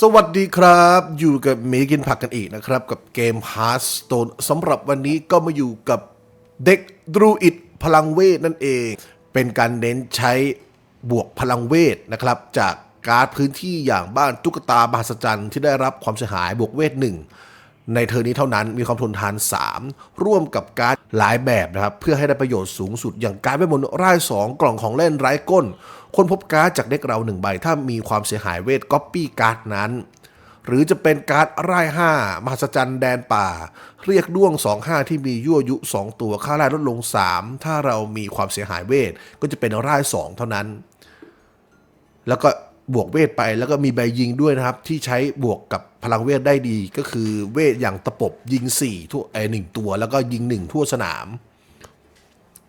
สวัสดีครับ อยู่กับเมกินผักกันอีกนะครับ กับเกม Hearthstone สำหรับวันนี้ก็มาอยู่กับเด็กดรูอิดพลังเวทนั่นเอง เป็นการเน้นใช้บวกพลังเวทนะครับ จากการ์ดพื้นที่อย่างบ้านตุ๊กตามหัศจรรย์ที่ได้รับความเสียหายบวกเวทหนึ่งในเทอร์นี้เท่านั้นมีความทนทาน 3 ร่วมกับการ์ดหลายแบบนะครับ เพื่อให้ได้ประโยชน์สูงสุดอย่างการ์ดเวทมนต์ร่ายสองกล่องของเล่นไร้ก้น คนพบการ์ดจากเด็กเราหนึ่งใบ ถ้ามีความเสียหายเวทก๊อปปี้การ์ดนั้น หรือจะเป็นการ์ดร่าย5มหัศจรรย์แดนป่า เรียกด้วง2-5ที่มียั่วยุ 2 ตัวค่าแรงลดลง 3 ถ้าเรามีความเสียหายเวทก็จะเป็นร่าย 2 เท่านั้น แล้วก็บวกเวทไปแล้วก็มีใบยิงด้วยนะครับ ที่ใช้บวกกับพลังเวทได้ดี ก็คือเวทอย่างตะปบยิง4ทั่วไอหนึ่งตัว แล้วก็ยิง 1 ทั่วสนาม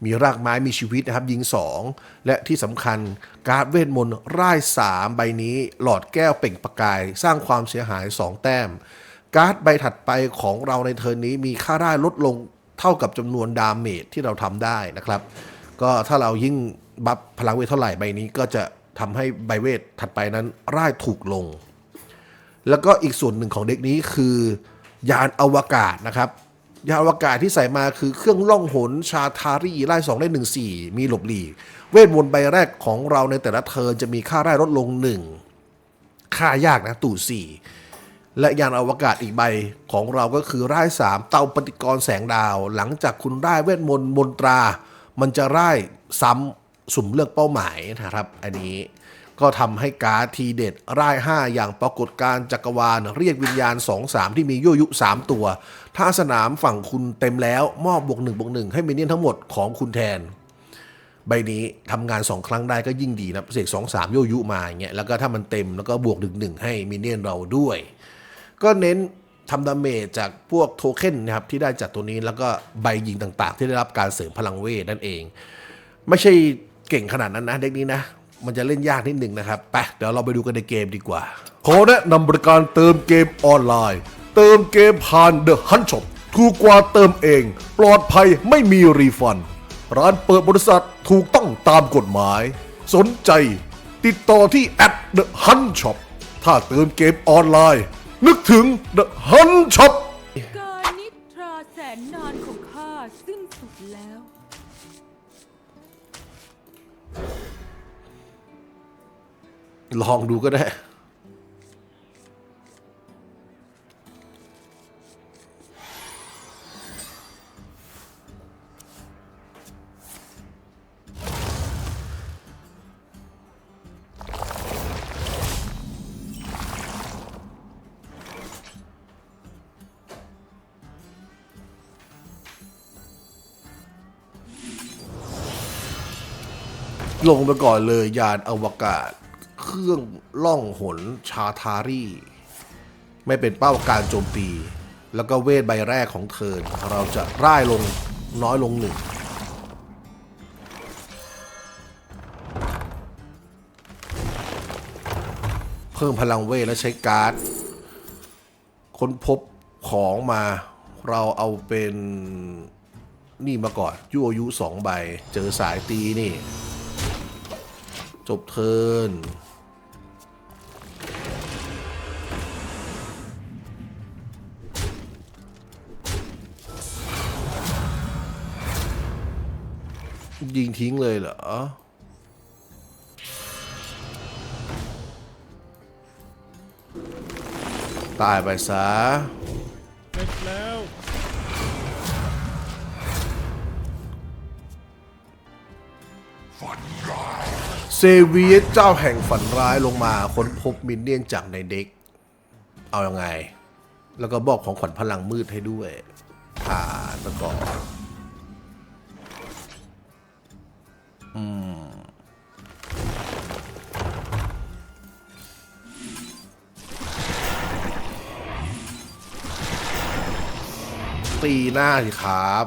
มีรากไม้มีชีวิตนะครับ ยิง 2 และที่สำคัญการ์ดเวทมนต์ร่าย3ใบนี้หลอดแก้วเปล่งประกาย สร้างความเสียหาย 2 แต้ม การ์ดใบถัดไปของเราในเทิร์นนี้มีค่าร่ายลดลงเท่ากับจำนวนดาเมจที่เราทำได้นะครับ ก็ถ้าเรายิ่งบัฟพลังเวทเท่าไหร่ใบนี้ก็จะทำให้ใบเวทถัดไปนั้นร่ายถูกลง แล้วก็อีกส่วนหนึ่งของเด็กนี้คือยานอวกาศนะครับ ยานอวกาศที่ใส่มาคือเครื่องล่องหนชาทารีไล่สองได้หนึ่งสี่มีหลบหลีก เวทมนต์ใบแรกของเราในแต่ละเทิร์นจะมีค่าไร่ลดลงหนึ่งค่ายากนะตู่สี่และยานอวกาศอีกใบของเราก็คือร่ายสามเตาปฏิกรณ์แสงดาว หลังจากคุณได้เวทมนต์มนตรา มันจะร่ายซ้ำสุ่มเลือกเป้าหมายนะครับ อันนี้ ก็ทำให้การ์ดทีเด็ดร่าย 5 อย่างปรากฏการจักรวาล เรียกวิญญาณ 2-3 ที่มียั่วยุ 3 ตัว ถ้าสนามฝั่งคุณเต็มแล้ว มอบบวก1บวก1ให้มินเนี่ยนทั้งหมดของคุณแทน ใบนี้ทำงาน 2 ครั้งได้ก็ยิ่งดีนะเสก2 3ยั่วยุมาอย่างเงี้ยแล้วก็ถ้ามันเต็มแล้วก็บวก1 1ให้มินเนี่ยนเราด้วย ก็เน้นทำดาเมจจากพวกโทเค็นนะครับที่ได้จากตัวนี้แล้วก็ใบยิงต่างๆ ที่ได้รับการเสริมพลังเวทนั่นเอง ไม่ใช่เก่งขนาดนั้นนะเด็กนี้นะ มันจะเล่นยากนิดหนึ่งนะครับไปเดี๋ยวเราไปดูกันในเกมดีกว่าขอแนะนำบริการเติมเกมออนไลน์ เติมเกมผ่าน The Hunt Shop ถูกกว่าเติมเอง ปลอดภัยไม่มีรีฟัน ร้านเปิดบริษัทถูกต้องตามกฎหมาย สนใจ ติดต่อที่ at The Hunt Shop ถ้าเติมเกมออนไลน์ นึกถึง The Hunt Shop การนิทราแสนนานของ ลองดูก็ได้ ลงไปก่อนเลยยานอวกาศ รื่องล่องหนชาทารีไม่เป็นเป้าการโจมตี แล้วก็เวทใบแรกของเทินเราจะร่ายลงน้อยลงหนึ่งเพิ่มพลังเวทและใช้การ์ด ค้นพบของมาเราเอาเป็นนี่มาก่อนยั่วยุสองใบ เจอสายตีนี่ จบเทิร์น ยิงทิ้งเลยเหรอ ตายไปซะเสร็จแล้ว เซเวียสเจ้าแห่งฝันร้ายลงมาค้นพบมินเนี่ยนจากในเด็ก เอาอยัางไง แล้วก็บอกของขวัญพลังมืดให้ด้วยผ่านมาก่อน อืมตีหน้าสิครับ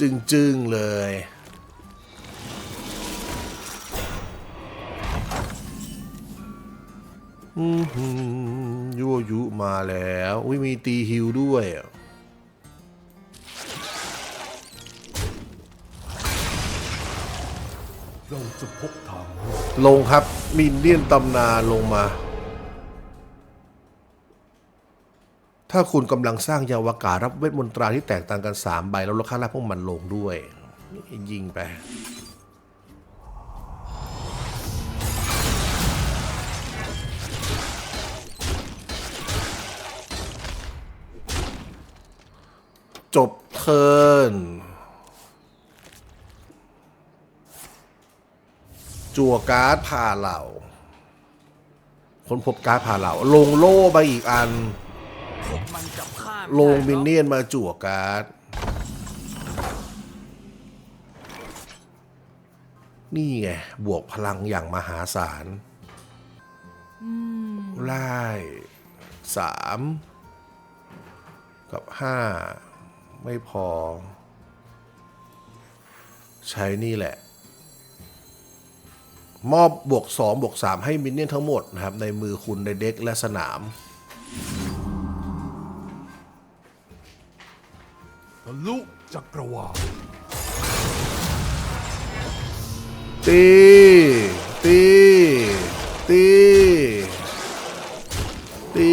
จึงๆเลย อือยั่วยุมาแล้ว อุ้ยมีตีฮิวด้วยอะ เราจะพบทางลงครับมินเดียนตำนาลงมา ถ้าคุณกำลังสร้างยาวาการับเวทมนตราที่แตกต่างกัน 3 ใบ แล้วลดค่าแรกพวกมันลงด้วย ยิงไป จบเทิร์น จั่วการ์ดผ่าเหล่า คนพบการ์ดผ่าเหล่า ลงโล่ไปอีกอัน มันกับข้าลงมินเนี่ยนมาจั่วการ์ด นี่ไง บวกพลังอย่างมหาศาลไล่สามกับห้าไม่พอ ใช้นี่แหละ มอบบวก 2 บวก 3 ให้มินเนี่ยนทั้งหมดนะครับ ในมือคุณในเด็กและสนาม ทะลุจักรวาลตี ตี ตี ตี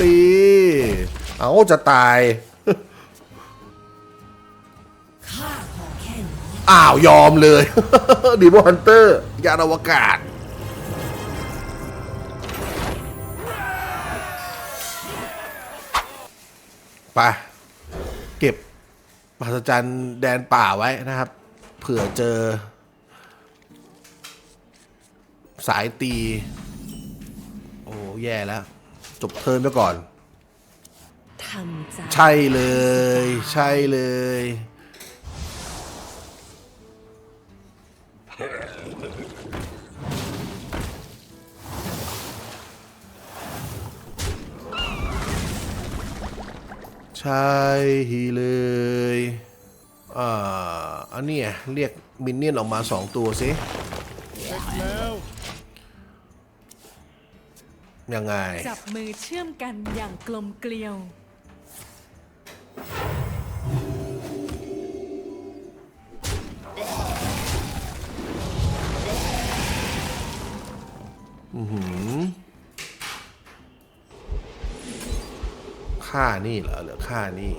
ตี เอาจะตาย อ้าวยอมเลยดีโมฮันเตอร์ยานอวกาศ ไป เก็บมหัศจรรย์แดนป่าไว้นะครับ เผื่อเจอ สายตี โอ้แย่แล้ว จบเทิร์นไปก่อน ทำใจ ใช่เลย ใช่เลย ใช่เลยอ่าอันนี้เรียกมินเนี่ยนออกมาสองตัวสิเสร็จแล้วยังไง จับมือเชื่อมกันอย่างกลมเกลียว ค่านี่เหรอเหลือค่านี่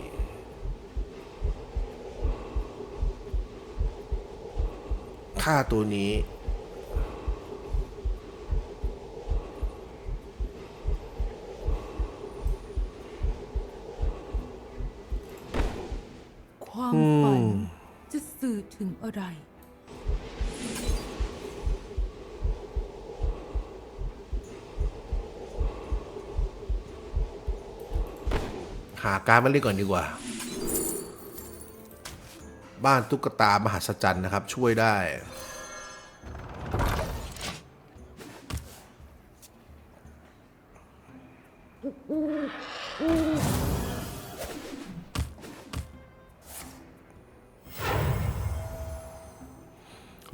ค่าตัวนี้ การดมาเล่นก่อนดีกว่า บ้านตุ๊กตามหัศจรรย์นะครับ ช่วยได้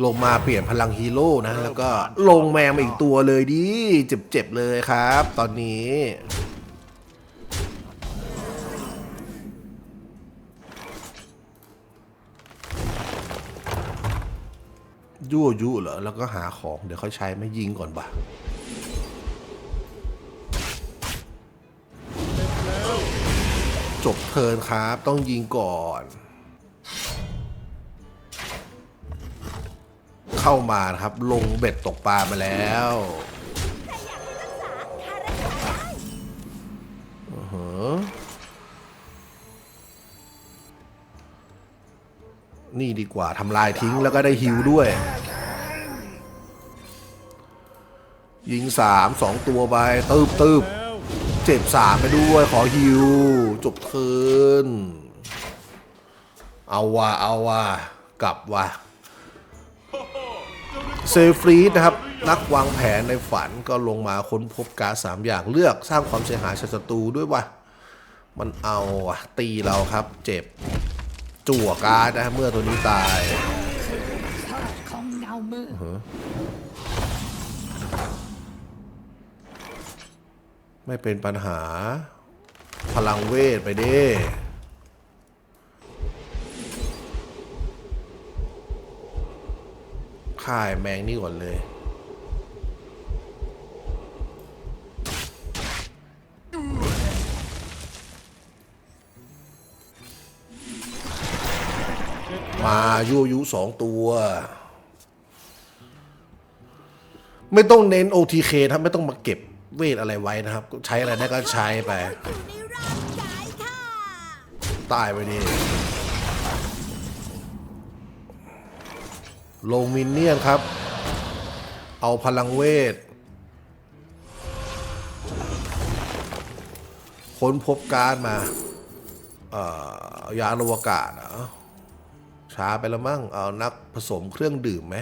ลงมาเปลี่ยนพลังฮีโร่นะ แล้วก็ลงแมงมาอีกตัวเลยดิ เจ็บๆเลยครับ ตอนนี้ ยั่วยุเหรอ แล้วก็หาของเดี๋ยวเขาใช้ไม่ยิงก่อนบ่ะจบเทินครับ ต้องยิงก่อน เข้ามานครับลงเบ็ดตกปลามาแล้วอือหือนี่ดีกว่าทำลายทิ้งแล้วก็ได้ฮิวด้วย ยิงสามสองตัวไปตืบตืบเจ็บสามไปด้วยขอฮิว จบเทินเอาว่ะเอาว่ะกลับว่ะเซฟรีดนะครับ นักวางแผนในฝันก็ลงมาค้นพบการสามอย่างเลือกสร้างความเสียหายใส่ศัตรูด้วยว่ะ มันเอาว่ะตีเราครับ เจ็บ จั่วการ์ดนะเมื่อตัวนี้ตาย ไม่เป็นปัญหา พลังเวทไปดิค่ายแมงนี่ก่อนเลย มายุยุสองตัว ไม่ต้องเน้น OTK ครับไม่ต้องมาเก็บ เวทอะไรไว้นะครับ ใช้อะไรได้ก็ใช้ไป ตายไปดิลงมินเนี่ยนครับ เอาพลังเวท ค้นพบการมา เอ่อยานอวกาศเหรอช้าไปแล้วมั้ง เอานักผสมเครื่องดื่มไหม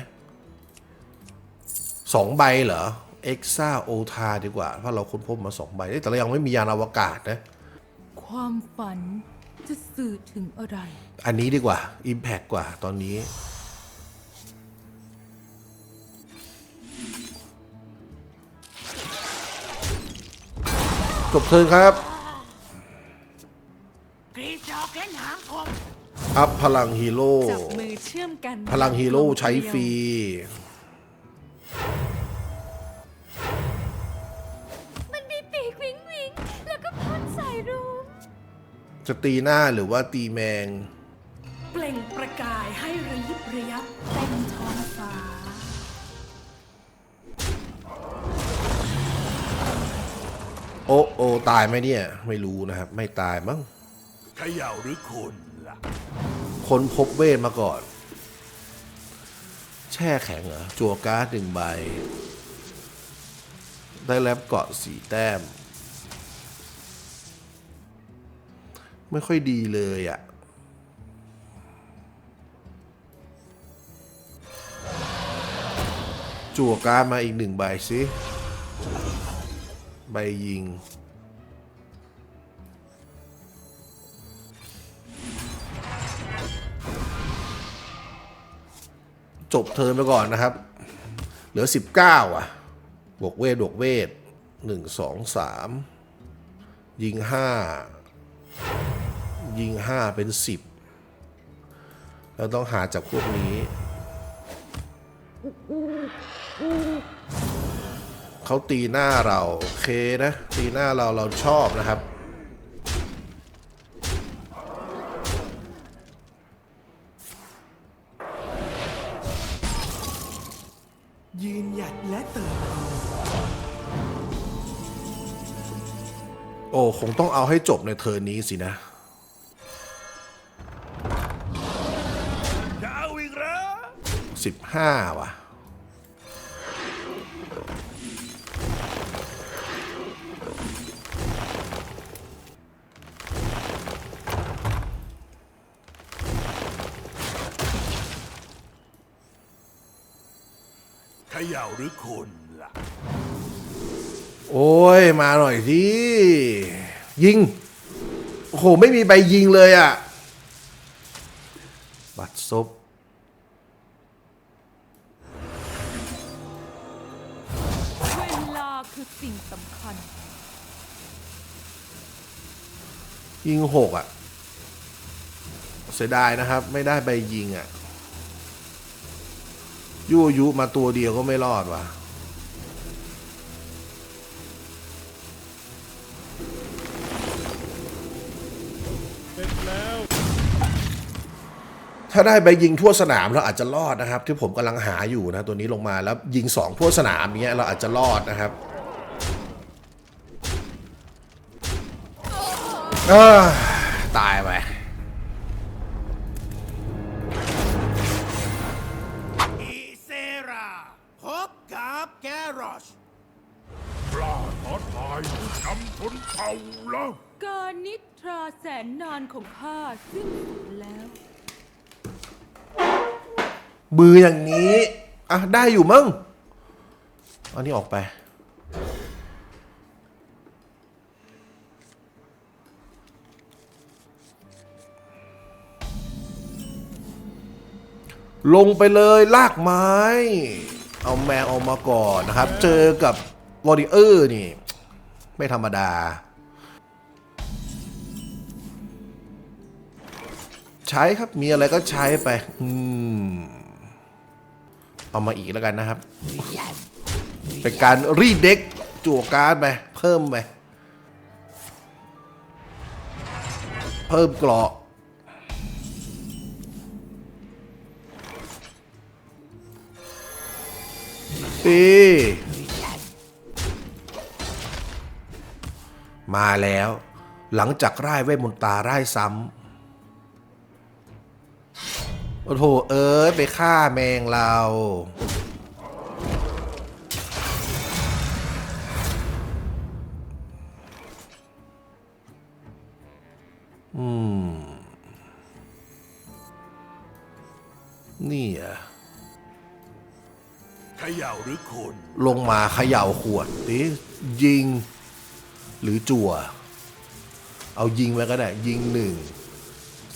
สองใบเหรอ เอ็กซ่าโอทาดีกว่า เพราะเราค้นพบมาสองใบเอ้ยแต่เรายังไม่มียานอวกาศนะ ความฝันจะสื่อถึงอะไร อันนี้ดีกว่า Impact กว่าตอนนี้ จบเทิร์นครับ กรีดดอกเล่นหางคมอัพพลังฮีโร่จับมือเชื่อมกัน พลังฮีโร่ใช้ฟรี จะตีหน้าหรือว่าตีแมง เปล่งประกายให้ระยิบระยับเต็มท้องฟ้า โอ้โอตายไหมเนี่ย ไม่รู้นะครับ ไม่ตายมั้งเขย่าหรือคนล่ะคนพบเวทมาก่อน แช่แข็งเหรอจัวการ์ดหนึ่งใบ ได้แลบเกาะสีแต้ม ไม่ค่อยดีเลยอะ่ะจั่วการ์ดมาอีกหนึ่งใบสิใบยิง จบเทิร์นไปก่อนนะครับ เหลือ 19 อะ บวกเวท บวกเวท 1 2 3 ยิง 5 ยิง 5 เป็น 10แล้วต้องหาจากพวกนี้ เขาตีหน้าเรา โอเคนะ ตีหน้าเราเราชอบนะครับยืนหยัดและเติบโตโอ้ คงต้องเอาให้จบในเทิร์นนี้สินะ สิบห้าว่ะ เขย่าหรือคนล่ะ โอ้ย มาหน่อยสิยิง โอ้โห ไม่มีใบยิงเลยอะ่ คือสิ่งสำคัญ ยิงหกอะ่ะ เสียดายนะครับ ไม่ได้ใบยิงอะ่ะยั่วยุมาตัวเดียวก็ไม่รอดว่ะเสร็จแล้วถ้าได้ใบยิงทั่วสนามเราอาจจะรอดนะครับ ที่ผมกำลังหาอยู่นะ ตัวนี้ลงมาแล้วยิงสองทั่วสนามเนี้ยเราอาจจะรอดนะครับ เอ้อตายไปอีเซราพบกับแกรอชกล้าท้าทายผู้นำชนเผ่าแล้วการนิทราแสนนานของข้าสิ้นสุดแล้วมืออย่างนี้ อะ ได้อยู่มั้งเอานี้ออกไป ลงไปเลยลากไม้ เอาแมวออกมาก่อนนะครับ เจอกับวอริเออร์นี่ ไม่ธรรมดา ใช้ครับมีอะไรก็ใช้ไป อืม เอามาอีกแล้วกันนะครับ เป็นการรีเด็กจั่วการ์ดไป เพิ่มไป เพิ่มเกราะ ตีมาแล้ว หลังจากร่ายเวทมนตราร่ายซ้ำโอ้โหเอ้ยไปฆ่าแมงเราอืมนี่อะ เขย่าหรือคนลงมาเขย่าขวดดิยิง หรือจั่ว เอายิงไว้ก็ได้ยิงหนึ่ง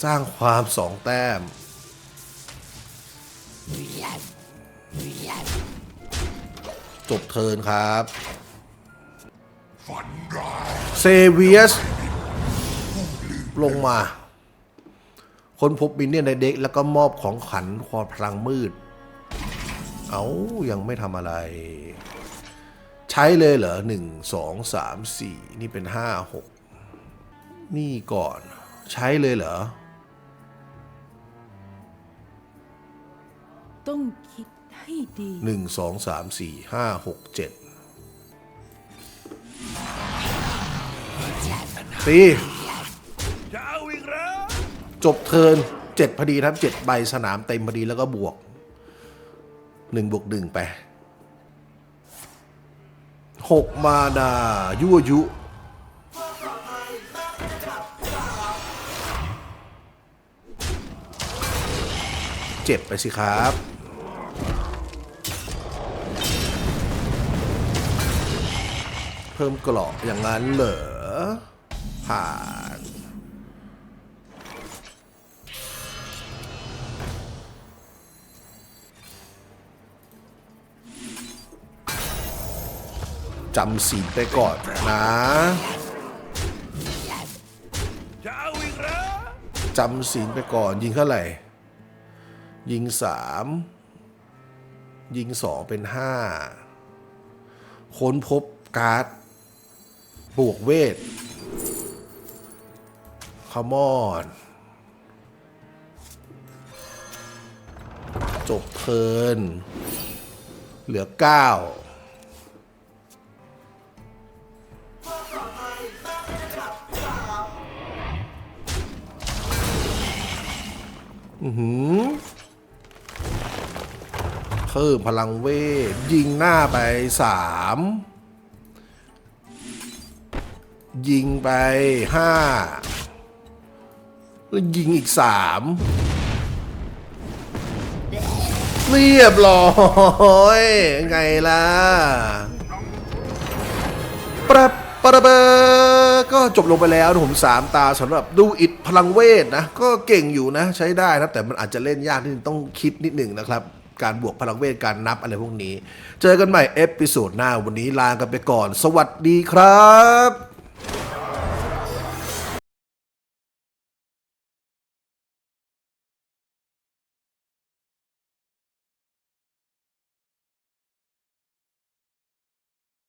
สร้างความสองแต้ม จบเทินครับเซเวียส ลงมาคนพบมินเนี่ยนในเด็กแล้วก็มอบของขวัญความพลังมืด เอายังไม่ทำอะไร ใช้เลยเหรอหนึ่งสองสามสี่นี่เป็นห้าหกนี่ก่อน ใช้เลยเหรอ ต้องคิดให้ดีหนึ่งสองสามสี่ห้าหกเจ็ดตีจะเอาอีกแล้วจบเทิร์นเจ็ดพอดีครับเจ็ดใบสนามเต็มพอดีแล้วก็บวก หนึ่งบวกหนึ่งไปหกมาดายั่วยุเจ็บไปสิครับเพิ่มกราะอย่างนั้นเหรอผ่าน จำศีลไปก่อนนะจำศีลไปก่อนยิงเท่าไหร่ ยิงสามยิงสองเป็นห้าค้นพบการ์ดบวกเวทคามอนจบเทิน เหลือเก้า อือหือเพิ่มพลังเวท ยิงหน้าไปสามยิงไปห้าแล้วยิงอีกสามเรียบร้อย ไงล่ะ ปรับ ปะระเบอก็จบลงไปแล้วนะผมสามตาสำหรับดูอิดพลังเวทนะ ก็เก่งอยู่นะใช้ได้นะ แต่มันอาจจะเล่นยากนิดนึงต้องคิดนิดหนึ่งนะครับ การบวกพลังเวทการนับอะไรพวกนี้ เจอกันใหม่เอพิโซดหน้าวันนี้ลากันไปก่อน สวัสดีครับ